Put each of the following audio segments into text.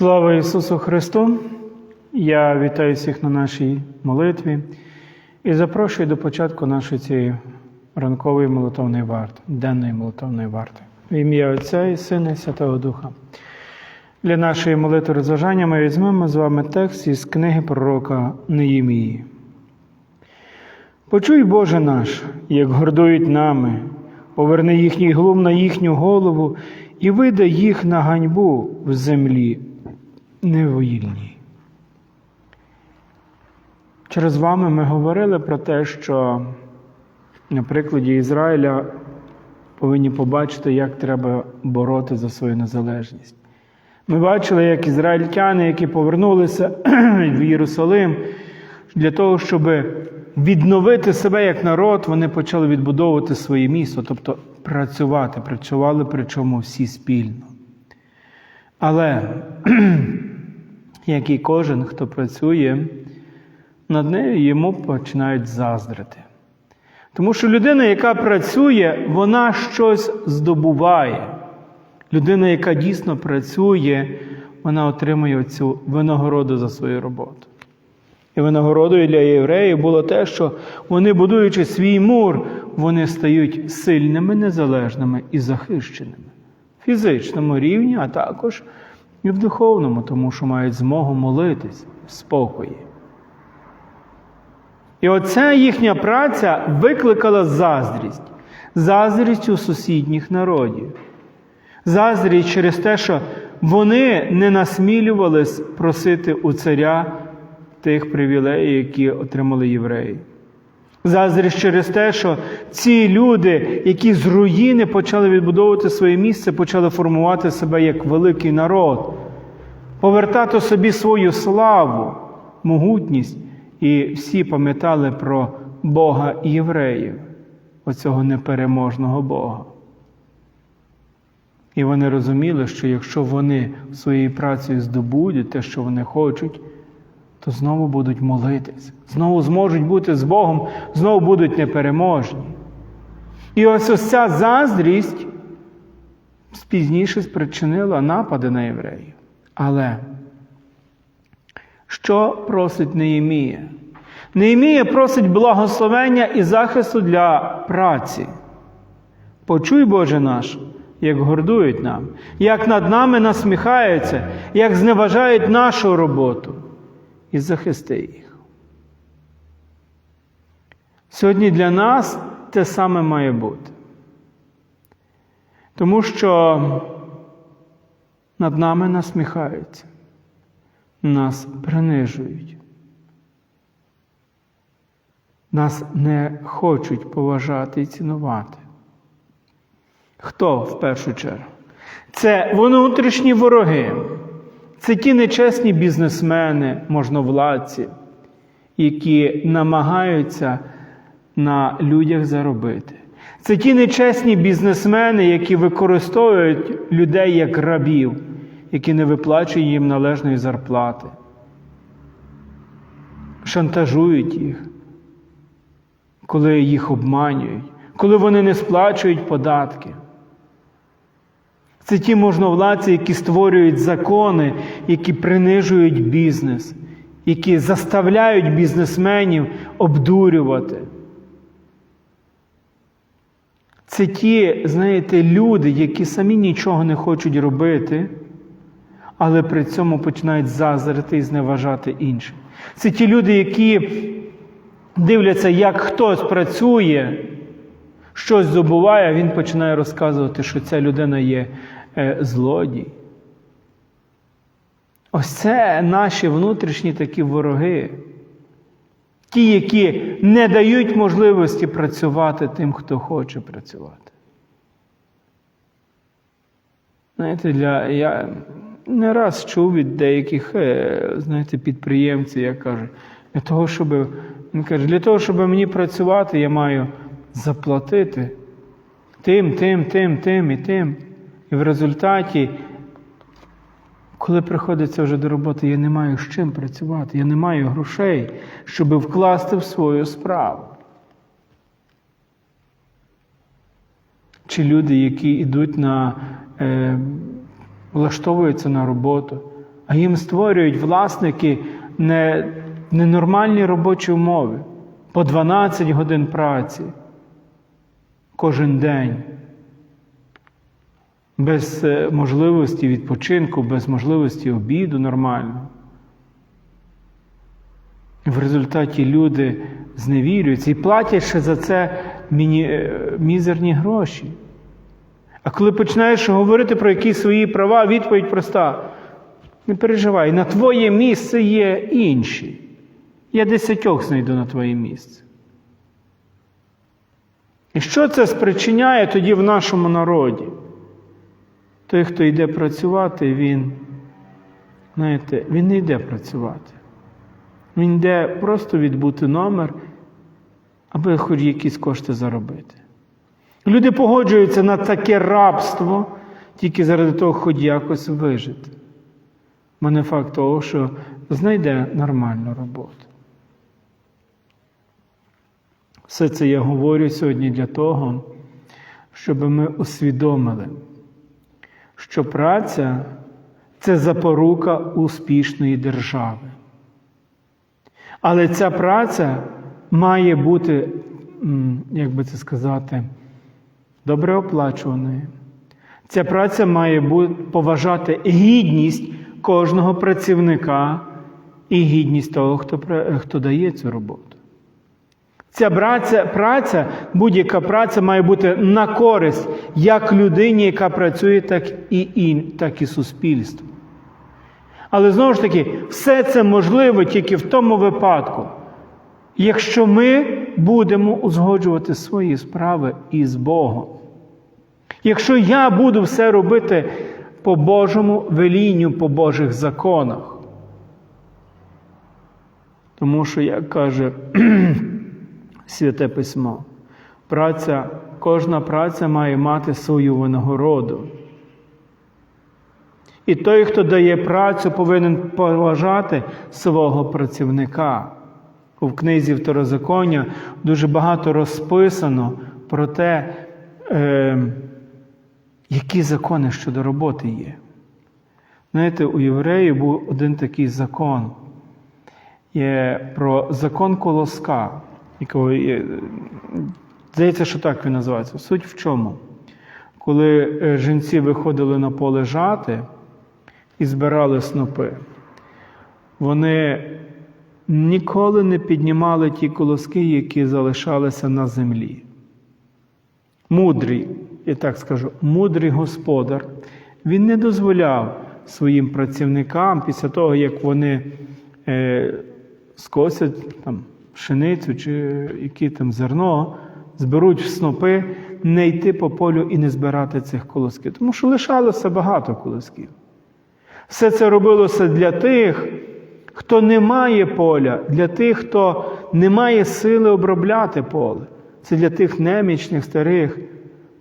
Слава Ісусу Христу! Я вітаю всіх на нашій молитві і запрошую до початку нашої цієї ранкової молитовної варти, денної молитовної варти. В ім'я Отця і Сина і Святого Духа. Для нашої молитви розважання ми візьмемо з вами текст із книги пророка Неємії. Почуй, Боже наш, як гордують нами, поверни їхній глум на їхню голову і видай їх на ганьбу в землі невільній. Через вами ми говорили про те, що на прикладі Ізраїля повинні побачити, як треба бороти за свою незалежність. Ми бачили, як ізраїльтяни, які повернулися в Єрусалим, для того, щоб відновити себе як народ, вони почали відбудовувати своє місто, тобто працювати, працювали причому всі спільно. Але, як і кожен, хто працює над нею, йому починають заздрити. Тому що людина, яка працює, вона щось здобуває. Людина, яка дійсно працює, вона отримує цю винагороду за свою роботу. І винагородою для євреїв було те, що вони, будуючи свій мур, вони стають сильними, незалежними і захищеними фізичному рівні, а також і в духовному, тому що мають змогу молитись в спокої. І оця їхня праця викликала заздрість, заздрість у сусідніх народів. Заздрість через те, що вони не насмілювались просити у царя тих привілеїв, які отримали євреї. Заздрість через те, що ці люди, які з руїни почали відбудовувати своє місце, почали формувати себе як великий народ, повертати собі свою славу, могутність. І всі пам'ятали про Бога євреїв, оцього непереможного Бога. І вони розуміли, що якщо вони своєю працею здобудуть те, що вони хочуть, то знову будуть молитись, знову зможуть бути з Богом, знову будуть непереможні. І ось ось ця заздрість пізніше спричинила напади на євреїв. Але що просить Неємія? Неємія просить благословення і захисту для праці. Почуй, Боже наш, як гордують нам, як над нами насміхаються, як зневажають нашу роботу, і захисти їх. Сьогодні для нас те саме має бути. Тому що над нами насміхаються, нас принижують. Нас не хочуть поважати і цінувати. Хто в першу чергу? Це внутрішні вороги, це ті нечесні бізнесмени, можновладці, які намагаються на людях заробити. Це ті нечесні бізнесмени, які використовують людей як рабів, які не виплачують їм належної зарплати, шантажують їх коли їх обманюють, коли вони не сплачують податки. Це ті можновладці, які створюють закони, які принижують бізнес, які заставляють бізнесменів обдурювати. Це ті, знаєте, люди, які самі нічого не хочуть робити, але при цьому починають зазрити і зневажати інших. Це ті люди, які дивляться, як хтось працює, щось здобуває, він починає розказувати, що ця людина є е, злодій. Ось це наші внутрішні такі вороги. Ті, які не дають можливості працювати тим, хто хоче працювати. Знаєте, для, я не раз чув від деяких е, знаєте, підприємців, як кажуть, для того, щоб каже, для того, щоб мені працювати, я маю заплатити тим, тим, тим, тим і тим. І в результаті, коли приходиться вже до роботи, я не маю з чим працювати, я не маю грошей, щоб вкласти в свою справу. Чи люди, які йдуть на, е, влаштовуються на роботу, а їм створюють власники не, ненормальні робочі умови по 12 годин праці кожен день. Без е, можливості відпочинку, без можливості обіду нормально. В результаті люди зневірюються і платять ще за це міні, е, мізерні гроші. А коли починаєш говорити про якісь свої права, відповідь проста. Не переживай, на твоє місце є інші. Я десятьох знайду на твоє місце. І що це спричиняє тоді в нашому народі? Той, хто йде працювати, він, знаєте, він не йде працювати. Він йде просто відбути номер, аби хоч якісь кошти заробити. Люди погоджуються на таке рабство тільки заради того, хоч якось вижити. Мене факт того, що знайде нормальну роботу. Все це я говорю сьогодні для того, щоб ми усвідомили, що праця це запорука успішної держави. Але ця праця має бути, як би це сказати, добре оплачуваною. Ця праця має поважати гідність кожного працівника і гідність того, хто, хто дає цю роботу. Ця праця, праця, будь-яка праця має бути на користь як людині, яка працює, так і, і, так і суспільству. Але знову ж таки, все це можливо тільки в тому випадку, якщо ми будемо узгоджувати свої справи із Богом. Якщо я буду все робити по Божому велінню, по Божих законах. Тому що, як каже Святе Письмо, праця, кожна праця має мати свою винагороду. І той, хто дає працю, повинен поважати свого працівника. У книзі Второзаконня дуже багато розписано про те, е, які закони щодо роботи є. Знаєте, у євреїв був один такий закон. Є про закон колоска, якого є, здається, що так він називається. Суть в чому? Коли е, жінці виходили на поле жати і збирали снопи, вони ніколи не піднімали ті колоски, які залишалися на землі. Мудрий, я так скажу, мудрий господар, він не дозволяв своїм працівникам після того, як вони е, скосять там, пшеницю чи які там зерно, зберуть в снопи, не йти по полю і не збирати цих колосків. Тому що лишалося багато колосків. Все це робилося для тих, хто не має поля, для тих, хто не має сили обробляти поле. Це для тих немічних, старих,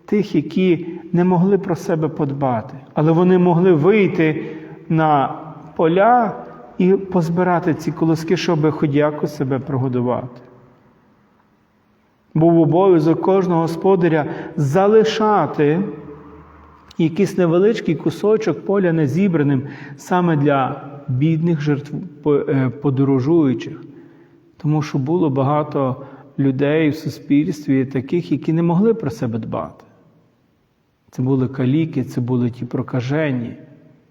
тих, які не могли про себе подбати, але вони могли вийти на поля і позбирати ці колоски, щоб хоч якось себе прогодувати. Був обов'язок кожного господаря залишати якийсь невеличкий кусочок поля незібраним саме для бідних жертв е, подорожуючих. Тому що було багато людей в суспільстві, таких, які не могли про себе дбати. Це були каліки, це були ті прокажені,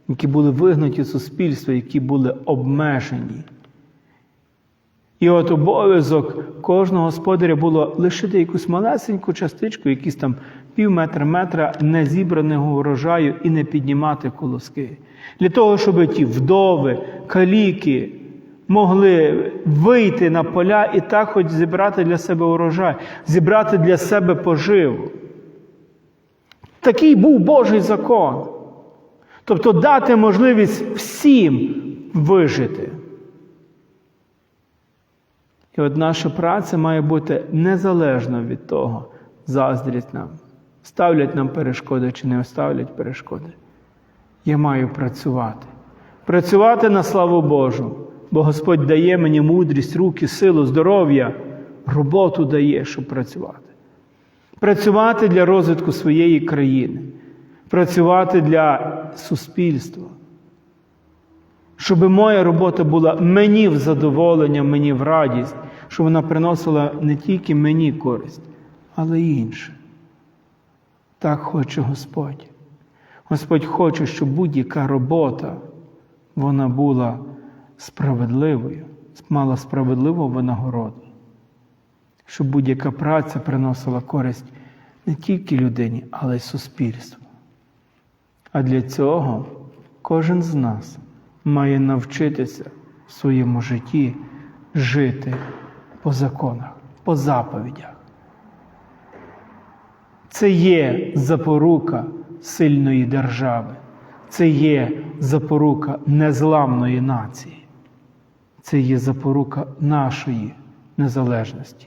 які були вигнаті з суспільства, які були обмежені. І от обов'язок кожного господаря було лишити якусь малесеньку частичку, якісь там пів метра метра незібраного урожаю і не піднімати колоски. Для того, щоб ті вдови, каліки могли вийти на поля і так хоч зібрати для себе урожай, зібрати для себе поживу. Такий був Божий закон. Тобто дати можливість всім вижити. І от наша праця має бути незалежна від того, заздрять нам, ставлять нам перешкоди чи не ставлять перешкоди. Я маю працювати. Працювати на славу Божу, бо Господь дає мені мудрість, руки, силу, здоров'я, роботу дає, щоб працювати. Працювати для розвитку своєї країни, працювати для суспільства. щоб моя робота була мені в задоволення, мені в радість, щоб вона приносила не тільки мені користь, але й інше. Так хоче Господь. Господь хоче, щоб будь-яка робота вона була справедливою, мала справедливу винагороду, щоб будь-яка праця приносила користь не тільки людині, але й суспільству. А для цього кожен з нас має навчитися в своєму житті жити по законах, по заповідях. Це є запорука сильної держави, це є запорука незламної нації, це є запорука нашої незалежності,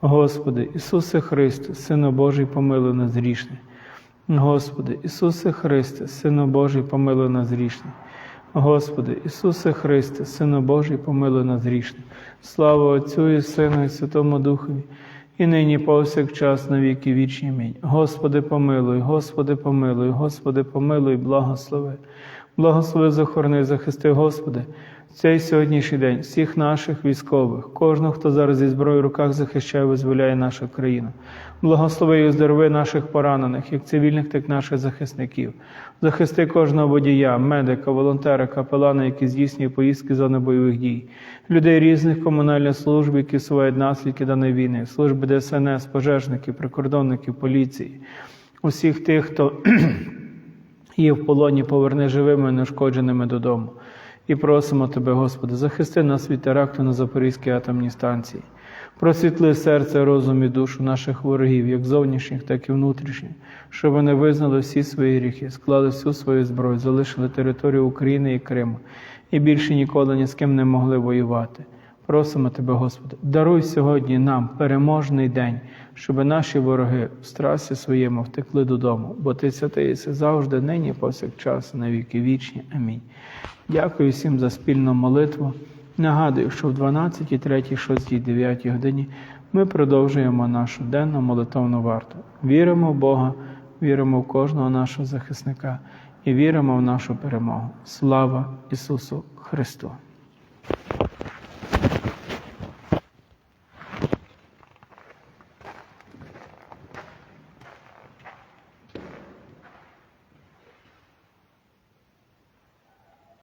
Господи, Ісусе Христе, Сину Божий, помилуй нас грішний. Господи, Ісусе Христе, Сину Божий, помилуй нас грішний. Господи, Ісусе Христе, Сину Божий, помилуй нас грішний. Слава Отцю і Сину, і Святому Духові, і нині повсякчас на віки вічні. Амінь. Господи, помилуй, Господи, помилуй, Господи, помилуй, благослови. Благослови, захорони, захисти, Господи, цей сьогоднішній день всіх наших військових, кожного, хто зараз зі зброєю в руках захищає, визволяє нашу країну. Благослови і оздорови наших поранених, як цивільних, так і наших захисників. Захисти кожного водія, медика, волонтера, капелана, які здійснює поїздки зони бойових дій, людей різних комунальних служб, які сувають наслідки даної війни, служби ДСНС, пожежників, прикордонників, поліції, усіх тих, хто є в полоні, поверни живими і неушкодженими додому. І просимо Тебе, Господи, захисти нас від теракту на Запорізькій атомній станції. Просвітли серце, розум і душу наших ворогів, як зовнішніх, так і внутрішніх, щоб вони визнали всі свої гріхи, склали всю свою зброю, залишили територію України і Криму і більше ніколи ні з ким не могли воювати. Просимо Тебе, Господи, даруй сьогодні нам переможний день, щоб наші вороги в страсі своєму втекли додому, бо Ти святий єси завжди, нині, повсякчас, на віки вічні. Амінь. Дякую всім за спільну молитву. Нагадую, що в 12, 3, 6, 9 годині ми продовжуємо нашу денну молитовну варту. Віримо в Бога, віримо в кожного нашого захисника і віримо в нашу перемогу. Слава Ісусу Христу!